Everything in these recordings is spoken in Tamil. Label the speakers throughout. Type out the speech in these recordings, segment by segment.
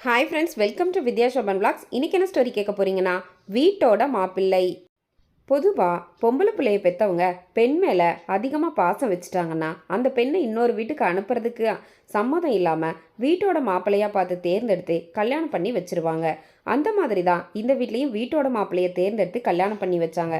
Speaker 1: Hi friends welcome to Vidya Soban blogs இன்றைக்கி என்ன ஸ்டோரி கேட்க போகிறீங்கன்னா வீட்டோட மாப்பிள்ளை. பொதுவாக பொம்பளை பிள்ளையை பெற்றவங்க பெண் மேலே அதிகமாக பாசம் வச்சுட்டாங்கன்னா அந்த பெண்ணை இன்னொரு வீட்டுக்கு அனுப்புறதுக்கு சம்மதம் இல்லாமல் வீட்டோட மாப்பிள்ளையாக பார்த்து தேர்ந்தெடுத்து கல்யாணம் பண்ணி வச்சிருவாங்க. அந்த மாதிரி தான் இந்த வீட்லேயும் வீட்டோட மாப்பிள்ளையை தேர்ந்தெடுத்து கல்யாணம் பண்ணி வச்சாங்க.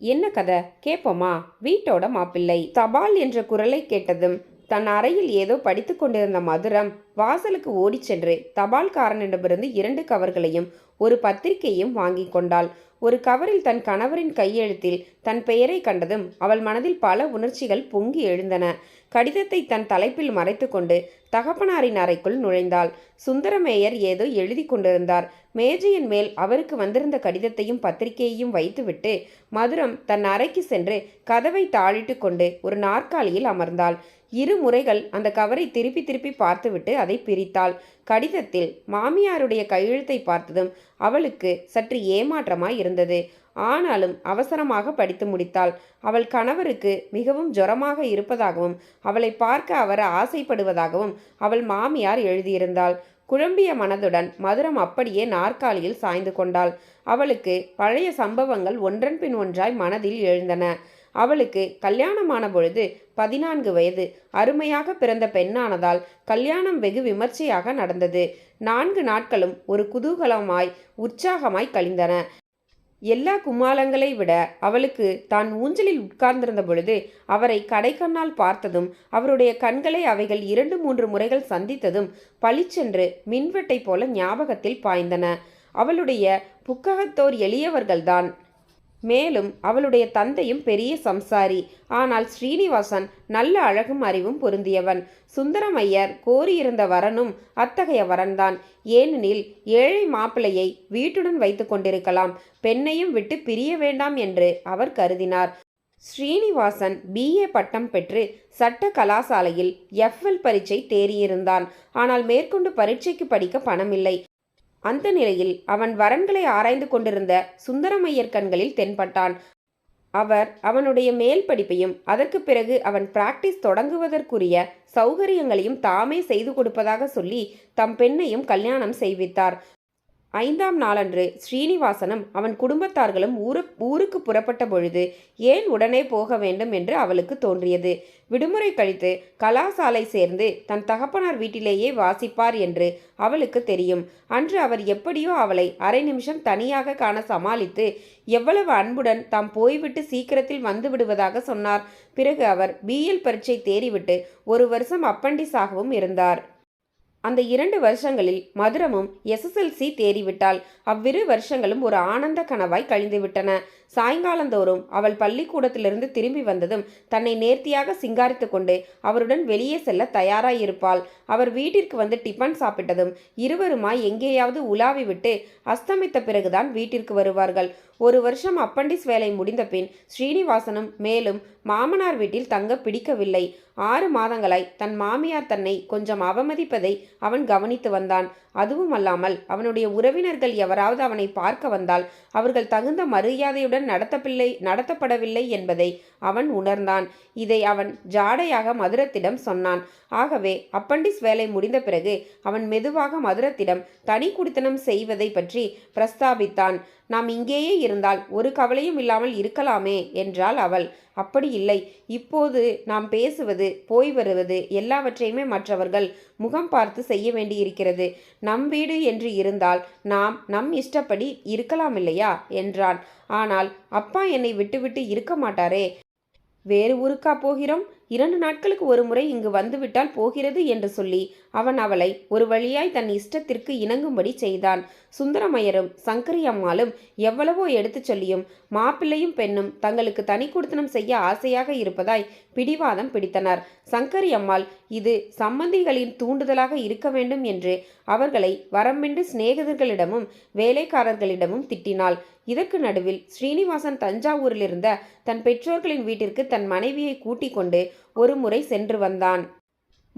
Speaker 1: என்ன கதை? கேட்போமா வீட்டோட மாப்பிள்ளை. தபால் என்ற குரலை கேட்டதும் தன் அறையில் ஏதோ படித்து கொண்டிருந்த மதுரம் வாசலுக்கு ஓடிச் சென்று தபால்காரனிடமிருந்து இரண்டு கவர்களையும் ஒரு பத்திரிகையும் வாங்கி கொண்டாள். ஒரு கவரில் தன் கணவரின் கையெழுத்தில் தன் பெயரை கண்டதும் அவள் மனதில் பல உணர்ச்சிகள் பொங்கி எழுந்தன. கடிதத்தை தன் தலைப்பில் மறைத்துக்கொண்டு தகப்பனாரின் அறைக்குள் நுழைந்தாள். சுந்தரமேயர் ஏதோ எழுதி கொண்டிருந்தார். மேஜையின் மேல் அவருக்கு வந்திருந்த கடிதத்தையும் பத்திரிகையையும் வைத்துவிட்டு மதுரம் தன் அறைக்கு சென்று கதவை தாளிட்டு கொண்டு ஒரு நாற்காலியில் அமர்ந்தாள். இரு முறைகள் அந்த கவரை திருப்பி திருப்பி பார்த்துவிட்டு அதை பிரித்தாள். கடிதத்தில் மாமியாருடைய கையெழுத்தை பார்த்ததும் அவளுக்கு சற்று ஏமாற்றமாய் இருந்தது. ஆனாலும் அவசரமாக படித்து முடித்தாள். அவள் கணவருக்கு மிகவும் ஜுரமாக இருப்பதாகவும் அவளை பார்க்க அவர் ஆசைப்படுவதாகவும் அவள் மாமியார் எழுதியிருந்தாள். குழம்பிய மனதுடன் மதுரம் அப்படியே நாற்காலியில் சாய்ந்து கொண்டாள். அவளுக்கு பழைய சம்பவங்கள் ஒன்றன் பின் ஒன்றாய் மனதில் எழுந்தன. அவளுக்கு கல்யாணமான பொழுது பதினான்கு வயது. அருமையாக பிறந்த பெண்ணானதால் கல்யாணம் வெகு விமர்சையாக நடந்தது. நான்கு நாட்களும் ஒரு குதூகலமாய் உற்சாகமாய் கழிந்தன. எல்லா குமாலங்களை விட அவளுக்கு தான் ஊஞ்சலில் உட்கார்ந்திருந்த பொழுது அவரை கடைக்கண்ணால் பார்த்ததும் அவருடைய கண்களை அவைகள் இரண்டு மூன்று முறைகள் சந்தித்ததும் பளிச்சென்று மின்வெட்டை போல ஞாபகத்தில் பாய்ந்தன. அவளுடைய புக்ககத்தோர் எளியவர்கள்தான். மேலும் அவளுடைய தந்தையும் பெரிய சம்சாரி. ஆனால் ஸ்ரீனிவாசன் நல்ல அழகும் அறிவும் பொருந்தியவன். சுந்தரமையர் கோரியிருந்த வரனும் அத்தகைய வரன்தான். ஏனெனில் ஏழை மாப்பிள்ளையை வீட்டுடன் வைத்து கொண்டிருக்கலாம். பெண்ணையும் விட்டு பிரிய வேண்டாம் என்று அவர் கருதினார். ஸ்ரீனிவாசன் பிஏ பட்டம் பெற்று சட்ட கலாசாலையில் எஃப்எல் பரீட்சை தேறியிருந்தான். ஆனால் மேற்கொண்டு பரீட்சைக்கு படிக்க பணமில்லை. அந்த நிலையில் அவன் வரன்களை ஆராய்ந்து கொண்டிருந்த சுந்தரமையர் கண்களில் தென்பட்டான். அவர் அவனுடைய மேல் படிப்பையும் அதற்கு பிறகு அவன் பிராக்டிஸ் தொடங்குவதற்குரிய சௌகரியங்களையும் தாமே செய்து கொடுப்பதாக சொல்லி தம் பெண்ணையும் கல்யாணம் செய்வித்தார். ஐந்தாம் நாளன்று ஸ்ரீனிவாசனும் அவன் குடும்பத்தார்களும் ஊரு ஊருக்கு புறப்பட்ட பொழுது ஏன் உடனே போக வேண்டும் என்று அவளுக்கு தோன்றியது. விடுமுறை கழித்து கலாசாலை சேர்ந்து தன் தகப்பனார் வீட்டிலேயே வாசிப்பார் என்று அவளுக்கு தெரியும். அன்று அவர் எப்படியோ அவளை அரை நிமிஷம் தனியாக காண சமாளித்து எவ்வளவு அன்புடன் தாம் போய்விட்டு சீக்கிரத்தில் வந்து விடுவதாக சொன்னார். பிறகு அவர் பிஎல் பரீட்சை தேறிவிட்டு ஒரு வருஷம் அப்பண்டிஸாகவும் இருந்தார். அந்த இரண்டு வருஷங்களில் மதுரமும் எஸ்எஸ்எல்சி தேறிவிட்டாள். அவ்விரு வருஷங்களும் ஒரு ஆனந்த கனவாய் கழிந்துவிட்டன. சாயங்காலந்தோறும் அவள் பள்ளிக்கூடத்திலிருந்து திரும்பி வந்ததும் தன்னை நேர்த்தியாக சிங்காரித்து கொண்டு அவருடன் வெளியே செல்ல தயாராயிருப்பாள். அவர் வீட்டிற்கு வந்து டிஃபன் சாப்பிட்டதும் இருவருமாய் எங்கேயாவது உலாவி விட்டு அஸ்தமித்த பிறகுதான் வீட்டிற்கு வருவார்கள். ஒரு வருஷம் அப்பண்டிஸ் வேலை முடிந்த பின் ஸ்ரீனிவாசனும் மேலும் மாமனார் வீட்டில் தங்க பிடிக்கவில்லை. ஆறு மாதங்களாய் தன் மாமியார் தன்னை கொஞ்சம் அவமதிப்பதை அவன் கவனித்து வந்தான். அதுவும் அல்லாமல் அவனுடைய உறவினர்கள் எவராவது அவனை பார்க்க வந்தால் அவர்கள் தகுந்த மரியாதையுடன் நடத்தப்பில்லை நடத்தப்படவில்லை என்பதை அவன் உணர்ந்தான். இதை அவன் ஜாடையாக மதுரத்திடம் சொன்னான். ஆகவே அப்பண்டிஸ் வேலை முடிந்த பிறகு அவன் மெதுவாக மதுரத்திடம் தனி குடித்தனம் செய்வதை பற்றி பிரஸ்தாபித்தான். நாம் இங்கேயே இருந்தால் ஒரு கவலையும் இல்லாமல் இருக்கலாமே என்றாள் அவள். அப்படி இல்லை. இப்போது நாம் பேசுவது போய் வருவது எல்லாவற்றையுமே மற்றவர்கள் முகம் பார்த்து செய்ய வேண்டியிருக்கிறது. நம் வீடு என்று இருந்தால் நாம் நம் இஷ்டப்படி இருக்கலாம் இல்லையா என்றான். ஆனால் அப்பா என்னை விட்டுவிட்டு இருக்க மாட்டாரே. வேறு ஊருக்கா போகிறோம்? இரண்டு நாட்களுக்கு ஒரு முறை இங்கு வந்துவிட்டால் போகிறது என்று சொல்லி அவன் அவளை ஒரு வழியாய் தன் இஷ்டத்திற்கு இணங்கும்படி செய்தான். சுந்தரமையரும் சங்கரி அம்மாளும் எவ்வளவோ எடுத்துச் சொல்லியும் மாப்பிள்ளையும் பெண்ணும் தங்களுக்கு தனி கொடுத்தனம் செய்ய ஆசையாக இருப்பதாய் பிடிவாதம் பிடித்தனர். சங்கரி அம்மாள் இது சம்பந்திகளின் தூண்டுதலாக இருக்க வேண்டும் என்று அவர்களை வரம்பின்றி சிநேகிதர்களிடமும் வேலைக்காரர்களிடமும் திட்டினாள். இதற்கு நடுவில் ஸ்ரீனிவாசன் தஞ்சாவூரில் இருந்த தன் பெற்றோர்களின் வீட்டிற்கு தன் மனைவியை கூட்டிக் கொண்டு ஒரு முறை சென்று வந்தான்.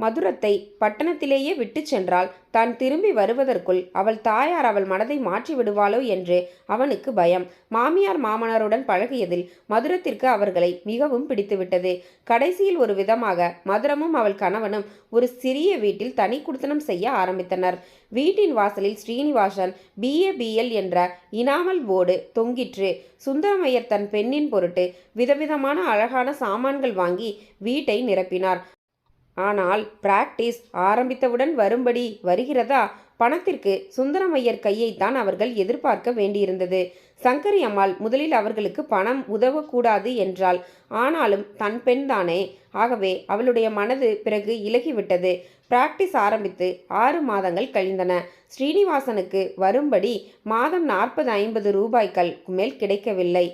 Speaker 1: மதுரத்தை பட்டணத்திலேயே விட்டுச் சென்றால் தான் திரும்பி வருவதற்குள் அவள் தாயார் அவள் மனதை மாற்றி விடுவாளோ என்று அவனுக்கு பயம். மாமியார் மாமனாருடன் பழகியதில் மதுரத்திற்கு அவர்களை மிகவும் பிடித்துவிட்டது. கடைசியில் ஒரு விதமாக மதுரமும் அவள் கணவனும் ஒரு சிறிய வீட்டில் தனி குடித்தனம் செய்ய ஆரம்பித்தனர். வீட்டின் வாசலில் ஸ்ரீனிவாசன் பிஏ பிஎல் என்ற இனாமல் போர்டு தொங்கிற்று. சுந்தரமையர் தன் பெண்ணின் பொருட்டு விதவிதமான அழகான சாமான்கள் வாங்கி வீட்டை நிரப்பினார். ஆனால் பிராக்டிஸ் ஆரம்பித்தவுடன் வரும்படி வருகிறதா? பணத்திற்கு சுந்தரமையர் கையைத்தான் அவர்கள் எதிர்பார்க்க வேண்டியிருந்தது. சங்கரி அம்மாள் முதலில் அவர்களுக்கு பணம் உதவக்கூடாது என்றாள். ஆனாலும் தன் பெண்தானே. ஆகவே அவளுடைய மனது பிறகு இலகிவிட்டது. பிராக்டிஸ் ஆரம்பித்து ஆறு மாதங்கள் கழிந்தன. ஸ்ரீனிவாசனுக்கு வரும்படி மாதம் நாற்பது ஐம்பது ரூபாய்கள் மேல் கிடைக்கவில்லை.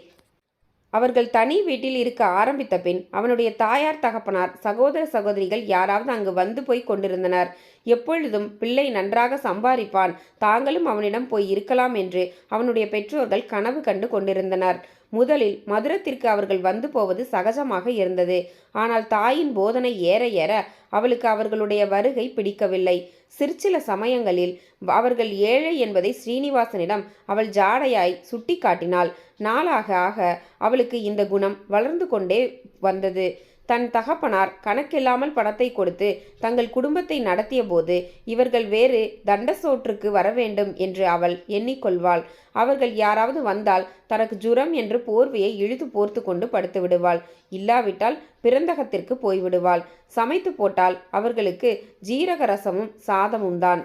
Speaker 1: அவர்கள் தனி வீட்டில் இருக்க ஆரம்பித்த பின் அவனுடைய தாயார் தகப்பனார் சகோதர சகோதரிகள் யாராவது அங்கு வந்து போய் கொண்டிருந்தனர். எப்பொழுதும் பிள்ளை நன்றாக சம்பாதிப்பான். தாங்களும் அவனிடம் போய் இருக்கலாம் என்று அவனுடைய பெற்றோர்கள் கனவு கண்டு கொண்டிருந்தனர். முதலில் மதுரத்திற்கு அவர்கள் வந்து போவது சகஜமாக இருந்தது. ஆனால் தாயின் போதனை ஏற ஏற அவளுக்கு அவர்களுடைய வருகை பிடிக்கவில்லை. சிற்சில சமயங்களில் அவர்கள் ஏழை என்பதை ஸ்ரீனிவாசனிடம் அவள் ஜாடையாய் சுட்டி காட்டினாள் நாளாக ஆக அவளுக்கு இந்த குணம் வளர்ந்து கொண்டே வந்தது. தன் தகப்பனார் கணக்கில்லாமல் பணத்தை கொடுத்து தங்கள் குடும்பத்தை நடத்திய போது இவர்கள் வேறு தண்டசோற்றுக்கு வர வேண்டும் என்று அவள் எண்ணிக்கொள்வாள். அவர்கள் யாராவது வந்தால் தனக்கு ஜுரம் என்று போர்வையை இழுத்து போர்த்து கொண்டு படுத்து விடுவாள். இல்லாவிட்டால் பிறந்தகத்திற்கு போய்விடுவாள். சமைத்து போட்டால் அவர்களுக்கு ஜீரக ரசமும் சாதமும் தான்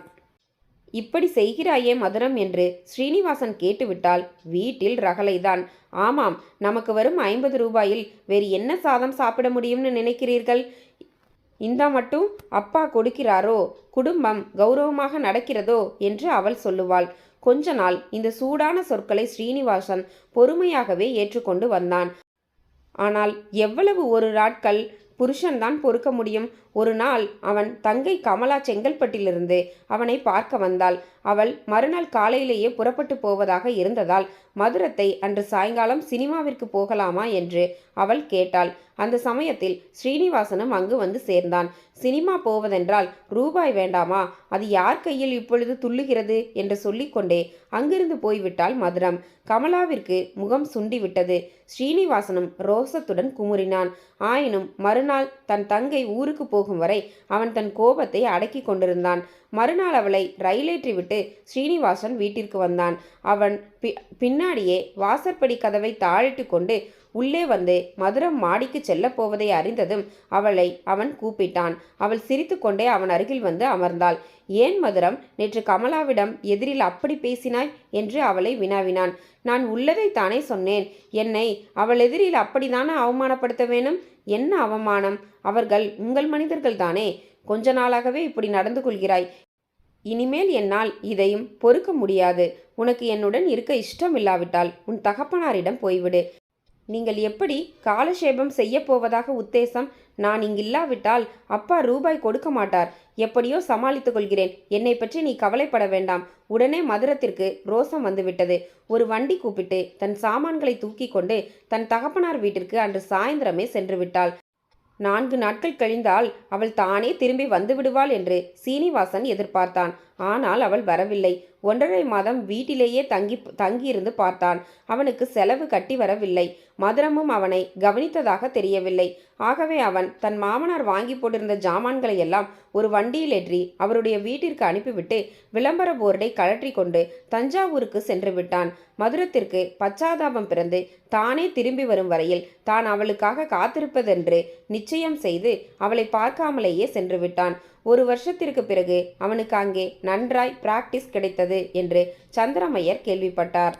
Speaker 1: இப்படி செய்கிறாயே மதுரம் என்று ஸ்ரீனிவாசன் கேட்டுவிட்டால் வீட்டில் ரகலைதான். ஆமாம் நமக்கு வரும் ஐம்பது ரூபாயில் வேறு என்ன சாதம் சாப்பிட முடியும்னு நினைக்கிறீர்கள்? இந்த மட்டும் அப்பா கொடுக்கிறாரோ குடும்பம் கௌரவமாக நடக்கிறதோ என்று அவள் சொல்லுவாள். கொஞ்ச நாள் இந்த சூடான சொற்களை ஸ்ரீனிவாசன் பொறுமையாகவே ஏற்றுக்கொண்டு வந்தான். ஆனால் எவ்வளவு ஒரு நாட்கள் புருஷன்தான் பொறுக்க முடியும்? ஒரு நாள் அவன் தங்கை கமலா செங்கல்பட்டிலிருந்து அவனை பார்க்க வந்தாள். அவள் மறுநாள் காலையிலேயே புறப்பட்டு போவதாக இருந்ததால் மதுரத்தை அன்று சாயங்காலம் சினிமாவிற்கு போகலாமா என்று அவள் கேட்டாள். அந்த சமயத்தில் ஸ்ரீனிவாசனும் அங்கு வந்து சேர்ந்தான். சினிமா போவதென்றால் ரூபாய் வேண்டாமா? அது யார் கையில் இப்பொழுது துள்ளுகிறது? என்று சொல்லிக்கொண்டே அங்கிருந்து போய்விட்டாள் மதுரம். கமலாவிற்கு முகம் சுண்டிவிட்டது. ஸ்ரீனிவாசனும் ரோசத்துடன் குமுறினான். ஆயினும் மறுநாள் தன் தங்கை ஊருக்கு போ போகும் வரை அவன் தன் கோபத்தை அடக்கி கொண்டிருந்தான். மறுநாள் அவளை ரயிலேற்றி விட்டு ஸ்ரீனிவாசன் வீட்டிற்கு வந்தான். அவன் பி பின்னாடியே வாசற்படி கதவை தாழிட்டு கொண்டு உள்ளே வந்து மதுரம் மாடிக்கு செல்லப் போவதை அறிந்ததும் அவளை அவன் கூப்பிட்டான். அவள் சிரித்துக்கொண்டே அவன் அருகில் வந்து அமர்ந்தாள். ஏன் மதுரம் நேற்று கமலாவிடம் எதிரில் அப்படி பேசினாய்? என்று அவளை வினாவினான். நான் உள்ளதை தானே சொன்னேன். என்னை அவள் எதிரில் அப்படித்தானே அவமானப்படுத்த வேணும்? என்ன அவமானம்? அவர்கள் உங்கள் மனிதர்கள் தானே. கொஞ்ச நாளாகவே இப்படி நடந்து கொள்கிறாய். இனிமேல் என்னால் இதையும் பொறுக்க முடியாது. உனக்கு என்னுடன் இருக்க இஷ்டமில்லாவிட்டால் உன் தகப்பனாரிடம் போய்விடு. நீங்கள் எப்படி காலஷேபம் செய்ய போவதாக உத்தேசம்? நான் இங்கில்லாவிட்டால் அப்பா ரூபாய் கொடுக்க மாட்டார். எப்படியோ சமாளித்துக் கொள்கிறேன். என்னை பற்றி நீ கவலைப்பட வேண்டாம். உடனே மதுரத்திற்கு ரோசம் வந்துவிட்டது. ஒரு வண்டி கூப்பிட்டு தன் சாமான்களை தூக்கி கொண்டு தன் தகப்பனார் வீட்டிற்கு அன்று சாயந்தரமே சென்று விட்டாள். நான்கு நாட்கள் கழிந்தால் அவள் தானே திரும்பி வந்து விடுவாள் என்று சீனிவாசன் எதிர்பார்த்தான். ஆனால் அவள் வரவில்லை. ஒன்றரை மாதம் வீட்டிலேயே தங்கி தங்கியிருந்து பார்த்தான். அவனுக்கு செலவு கட்டி வரவில்லை. மதுரமும் அவனை கவனித்ததாக தெரியவில்லை. ஆகவே அவன் தன் மாமனார் வாங்கி போட்டிருந்த ஜாமான்களை எல்லாம் ஒரு வண்டியில் ஏற்றி அவருடைய வீட்டிற்கு அனுப்பிவிட்டு விளம்பர போர்டை கழற்றி கொண்டு தஞ்சாவூருக்கு சென்று விட்டான். மதுரத்திற்கு பச்சாதாபம் பிறந்து தானே திரும்பி வரும் வரையில் தான் அவளுக்காக காத்திருப்பதென்று நிச்சயம் செய்து அவளை பார்க்காமலேயே சென்று விட்டான். ஒரு வருஷத்திற்கு பிறகு அவனுக்கு அங்கே நன்றாய் பிராக்டிஸ் கிடைத்தது. என்று சந்திரமையர் கேள்விப்பட்டார்.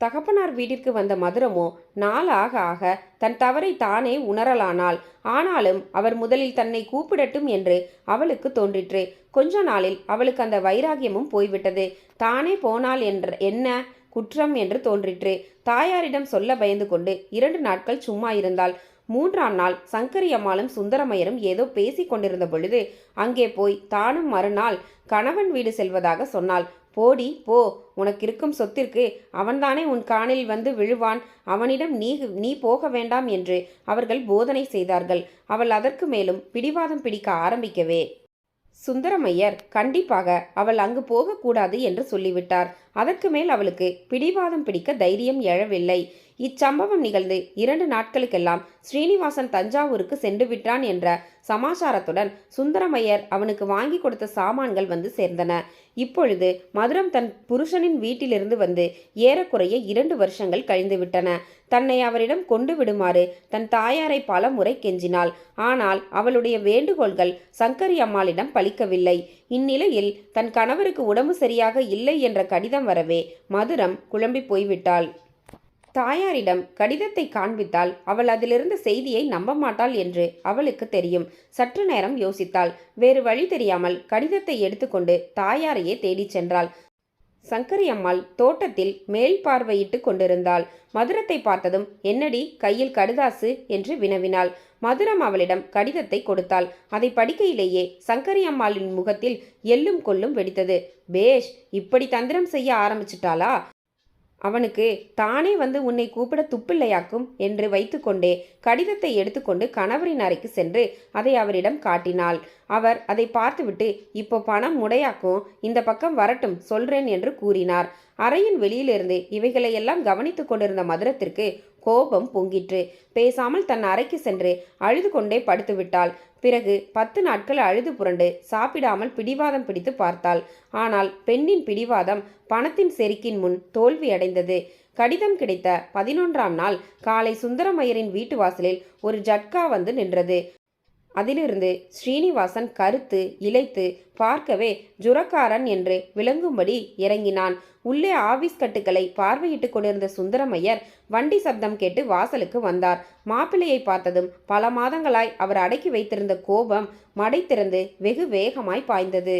Speaker 1: தகப்பனார் வீட்டிற்கு வந்த மதுரமோ நாளாக ஆக தன் தவறை தானே உணரலானாள். ஆனாலும் அவர் முதலில் தன்னை கூப்பிடட்டும் என்று அவளுக்கு தோன்றிற்று. கொஞ்ச நாளில் அவளுக்கு அந்த வைராகியமும் போய்விட்டது. தானே போனால் என்ற என்ன குற்றம் என்று தோன்றிற்று. தாயாரிடம் சொல்ல பயந்து கொண்டு இரண்டு நாட்கள் சும்மா இருந்தாள். மூன்றாம் நாள் சங்கரி அம்மாளும் சுந்தரமையரும் ஏதோ பேசிக் கொண்டிருந்த பொழுது அங்கே போய் தானும் மறுநாள் கணவன் வீடு செல்வதாக சொன்னாள். போடி போ உனக்கு இருக்கும் சொத்திற்கு அவன்தானே உன் காணில் வந்து விழுவான். அவனிடம் நீ நீ போக வேண்டாம் என்று அவர்கள் போதனை செய்தார்கள். அவள் அதற்கு மேலும் பிடிவாதம் பிடிக்க ஆரம்பிக்கவே. சுந்தரமையர் கண்டிப்பாக அவள் அங்கு போகக்கூடாது என்று சொல்லிவிட்டார். அதற்கு மேல் அவளுக்கு பிடிவாதம் பிடிக்க தைரியம் எழவில்லை. இச்சம்பவம் நிகழ்ந்து இரண்டு நாட்களுக்கெல்லாம் ஸ்ரீனிவாசன் தஞ்சாவூருக்கு சென்று விட்டான் என்ற சமாச்சாரத்துடன் சுந்தரமையர் அவனுக்கு வாங்கி கொடுத்த சாமான்கள் வந்து சேர்ந்தன. இப்பொழுது மதுரம் தன் புருஷனின் வீட்டிலிருந்து வந்து ஏறக்குறைய இரண்டு வருஷங்கள் கழிந்துவிட்டன தன்னை அவரிடம் கொண்டு விடுமாறு தன் தாயாரை பல முறை கெஞ்சினாள். ஆனால் அவளுடைய வேண்டுகோள்கள் சங்கரி அம்மாளிடம் பலிக்கவில்லை. இந்நிலையில் தன் கணவருக்கு உடம்பு சரியாக இல்லை என்ற கடிதம் வரவே மதுரம் குழம்பி போய்விட்டாள். தாயாரிடம் கடிதத்தை காண்பித்தால் அவள் அதிலிருந்த செய்தியை நம்ப மாட்டாள் என்று அவளுக்கு தெரியும். சற்று நேரம் யோசித்தாள். வேறு வழி தெரியாமல் கடிதத்தை எடுத்துக்கொண்டு தாயாரையே தேடிச் சென்றாள். சங்கரி அம்மாள் தோட்டத்தில் மேல் பார்வையிட்டு கொண்டிருந்தாள். மதுரத்தை பார்த்ததும் என்னடி கையில் கடுதாசு? என்று வினவினாள். மதுரம் அவளிடம் கடிதத்தை கொடுத்தாள். அதை படிக்கையிலேயே சங்கரி அம்மாளின் முகத்தில் எள்ளும் கொள்ளும் வெடித்தது. பேஷ் இப்படி தந்திரம் செய்ய ஆரம்பிச்சிட்டாளா? அவனுக்கு தானே வந்து உன்னை கூப்பிட துப்பில்லையாக்கும்? என்று வைத்துக்கொண்டே கடிதத்தை எடுத்துக்கொண்டு கணவரின் அறைக்கு சென்று அதை அவரிடம் காட்டினாள். அவர் அதை பார்த்துவிட்டு இப்போ பணம் முடையாக்கும் இந்த பக்கம் வரட்டும் சொல்றேன் என்று கூறினார். அறையின் வெளியிலிருந்து இவைகளையெல்லாம் கவனித்துக் கொண்டிருந்த மதுரத்திற்கு கோபம் பொங்கிற்று. பேசாமல் தன் அறைக்கு சென்று அழுது கொண்டே படுத்துவிட்டாள். பிறகு பத்து நாட்கள் அழுது புரண்டு சாப்பிடாமல் பிடிவாதம் பிடித்து பார்த்தாள். ஆனால் பெண்ணின் பிடிவாதம் பணத்தின் செருக்கின் முன் தோல்வியடைந்தது கடிதம் கிடைத்த பதினொன்றாம் நாள் காலை சுந்தரமையரின் வீட்டு வாசலில் ஒரு ஜட்கா வந்து நின்றது. அதிலிருந்து ஸ்ரீனிவாசன் கருத்து இழைத்து பார்க்கவே ஜுரக்காரன் என்று விளங்கும்படி இறங்கினான். உள்ளே ஆபீஸ் கட்டுக்களை பார்வையிட்டு கொண்டிருந்த சுந்தரமையர் வண்டி சப்தம் கேட்டு வாசலுக்கு வந்தார். மாப்பிள்ளையை பார்த்ததும் பல மாதங்களாய் அவர் அடக்கி வைத்திருந்த கோபம் மடை திறந்து வெகு வேகமாய் பாய்ந்தது.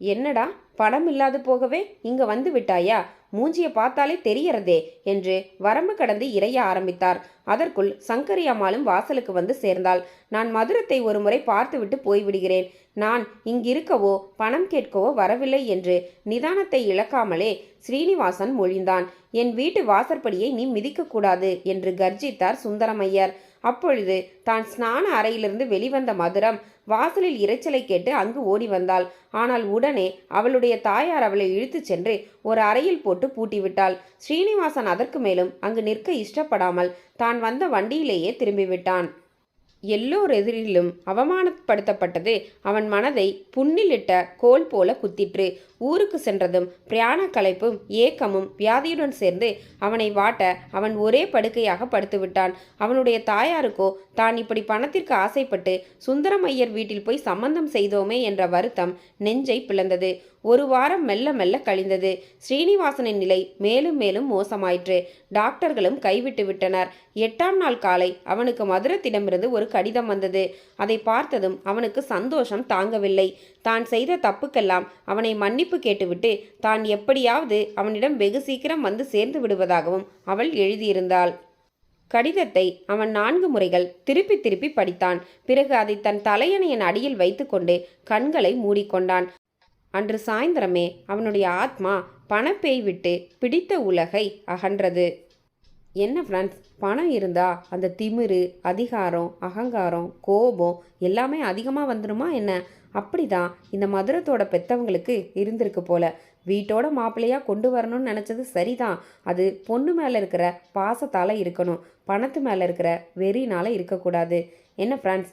Speaker 1: என்னடா படம் இல்லாது போகவே இங்க வந்து விட்டாயா? மூஞ்சியை பார்த்தாலே தெரியறதே என்று வரம்பு கடந்து இறைய ஆரம்பித்தார். அதற்குள் சங்கரி அம்மாளும் வாசலுக்கு வந்து சேர்ந்தாள். நான் மதுரத்தை ஒரு முறை பார்த்துவிட்டு போய்விடுகிறேன். நான் இங்கிருக்கவோ பணம் கேட்கவோ வரவில்லை என்று நிதானத்தை இழக்காமலே ஸ்ரீனிவாசன் மொழிந்தான். என் வீட்டு வாசற்படியை நீ மிதிக்கக்கூடாது என்று கர்ஜித்தார் சுந்தரமையர். அப்பொழுது தான் ஸ்நான அறையிலிருந்து வெளிவந்த மதுரம் வாசலில் இரைச்சலை கேட்டு அங்கு ஓடி வந்தாள். ஆனால் உடனே அவளுடைய தாயார் அவளை இழுத்துச் சென்று ஒரு அறையில் போட்டு பூட்டிவிட்டாள். ஸ்ரீனிவாசன் அதற்கு மேலும் அங்கு நிற்க இஷ்டப்படாமல் தான் வந்த வண்டியிலேயே திரும்பிவிட்டான். எல்லோர் எதிரிலும் அவமானப்படுத்தப்பட்டது. அவன் மனதை புண்ணிலிட்ட கோல் போல குத்திற்று. ஊருக்கு சென்றதும் பிராண களைப்பும் ஏக்கமும் வியாதியுடன் சேர்ந்து அவனை வாட்ட அவன் ஒரே படுக்கையாக படுத்துவிட்டான். அவனுடைய தாயாருக்கோ தான் இப்படி பணத்திற்கு ஆசைப்பட்டு சுந்தரமையர் வீட்டில் போய் சம்பந்தம் செய்தோமே என்ற வருத்தம் நெஞ்சை பிளந்தது. ஒரு வாரம் மெல்ல மெல்ல கழிந்தது. ஸ்ரீனிவாசனின் நிலை மேலும் மேலும் மோசமாயிற்று. டாக்டர்களும் கைவிட்டு விட்டனர். எட்டாம் நாள் காலை அவனுக்கு மதுரத்திடமிருந்து ஒரு கடிதம் வந்தது. அதை பார்த்ததும் அவனுக்கு சந்தோஷம் தாங்கவில்லை. தான் செய்த தப்புக்கெல்லாம் அவனை மன்னிப்பு கேட்டுவிட்டு தான் எப்படியாவது அவனிடம் வெகு சீக்கிரம் வந்து சேர்ந்து விடுவதாகவும் அவள் எழுதியிருந்தாள். கடிதத்தை அவன் நான்கு முறைகள் திருப்பி திருப்பி படித்தான். பிறகு அதை தன் தலையணையின் அடியில் வைத்துக்கொண்டு கண்களை மூடிக்கொண்டான். அன்று சாயந்தரமே அவனுடைய ஆத்மா பணப்பேய் விட்டு பிடித்த உலகை அகன்றது. என்ன ஃப்ரெண்ட்ஸ் பணம் இருந்தால் அந்த திமிரு அதிகாரம் அகங்காரம் கோபம் எல்லாமே அதிகமாக வந்துடுமா என்ன? அப்படிதான் இந்த மதுரத்தோட பெத்தவங்களுக்கு இருந்திருக்கு போல. வீட்டோட மாப்பிள்ளையாக கொண்டு வரணும்னு நினச்சது சரிதான். அது பொண்ணு மேலே இருக்கிற பாசத்தால் இருக்கணும். பணத்து மேலே இருக்கிற வெறினால் இருக்கக்கூடாது. என்ன ஃப்ரெண்ட்ஸ்